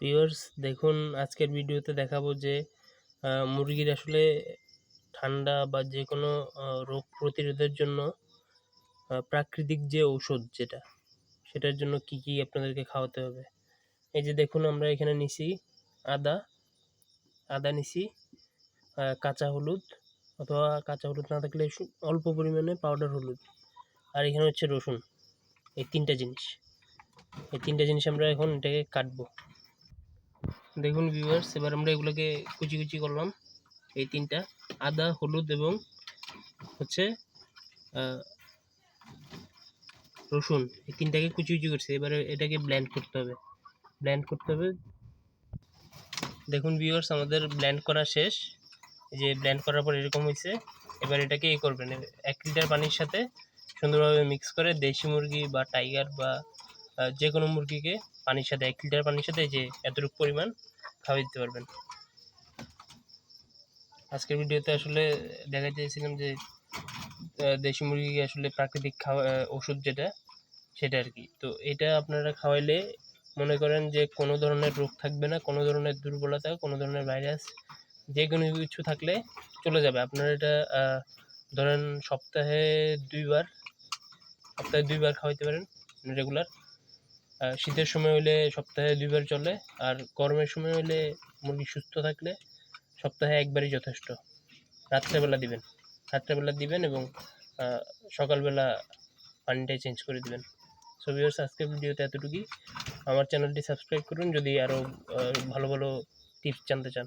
Viewers দেখুন, আজকের ভিডিওতে দেখাবো যে মুরগির আসলে ঠান্ডা বা যে কোনো রোগ প্রতিরোধের জন্য প্রাকৃতিক যে ঔষধ যেটা, সেটার জন্য কি কি আপনাদেরকে খাওয়াতে হবে। এই যে দেখুন, আমরা এখানে নিছি আদা আদা নিছি কাঁচা হলুদ, অথবা কাঁচা হলুদ না থাকলে অল্প পরিমাণে পাউডার হলুদ, আর এখানে হচ্ছে রসুন, এই তিনটা জিনিস। এই তিনটা জিনিস আমরা এখন এটাকে কাটবো। দেখুন ভিউয়ার্স এবার আমরা এগুলোকে কুচি কুচি করলাম, এই তিনটা। আদা, হলুদ এবং হচ্ছে রসুন, এই তিনটাকে কুচি কুচি করছে। এবারে এটাকে ব্ল্যান্ড করতে হবে। ব্ল্যান্ড করতে হবে। দেখুন ভিউয়ার্স আমাদের ব্ল্যান্ড করা শেষ। যে ব্ল্যান্ড করার পর এরকম হয়েছে এবার এটাকে এ করবেন। এক লিটার পানির সাথে সুন্দরভাবে মিক্স করে দেশি মুরগি বা টাইগার বা যে কোনো মুরগিকে পানির সাথে, এক লিটার পানির সাথে যে এতটুকু পরিমাণ খাওয়াই দিতে পারবেন। আজকের ভিডিওতে আসলে দেখা চেয়েছিলাম যে দেশি মুরগিকে আসলে প্রাকৃতিক খাওয়া ওষুধ যেটা, সেটা আর কি। তো এটা আপনারা খাওয়াইলে মনে করেন যে কোনো ধরনের রোগ থাকবে না, কোনো ধরনের দুর্বলতা, কোনো ধরনের ভাইরাস, যে কোনো কিছু থাকলে চলে যাবে। আপনারা এটা ধরেন সপ্তাহে দুইবার সপ্তাহে দুইবার খাওয়াইতে পারেন রেগুলার। শীতের সময় হলে সপ্তাহে দুইবার চলে, আর গরমের সময় হলে মুরগি সুস্থ থাকলে সপ্তাহে একবারই যথেষ্ট। রাত্রেবেলা দিবেন রাত্রেবেলা দিবেন এবং সকালবেলা পানিটাই চেঞ্জ করে দিবেন। সো ভিউয়ার্স ভিডিওতে এতটুকুই। আমার চ্যানেলটি সাবস্ক্রাইব করুন যদি আরও ভালো ভালো টিপস জানতে চান।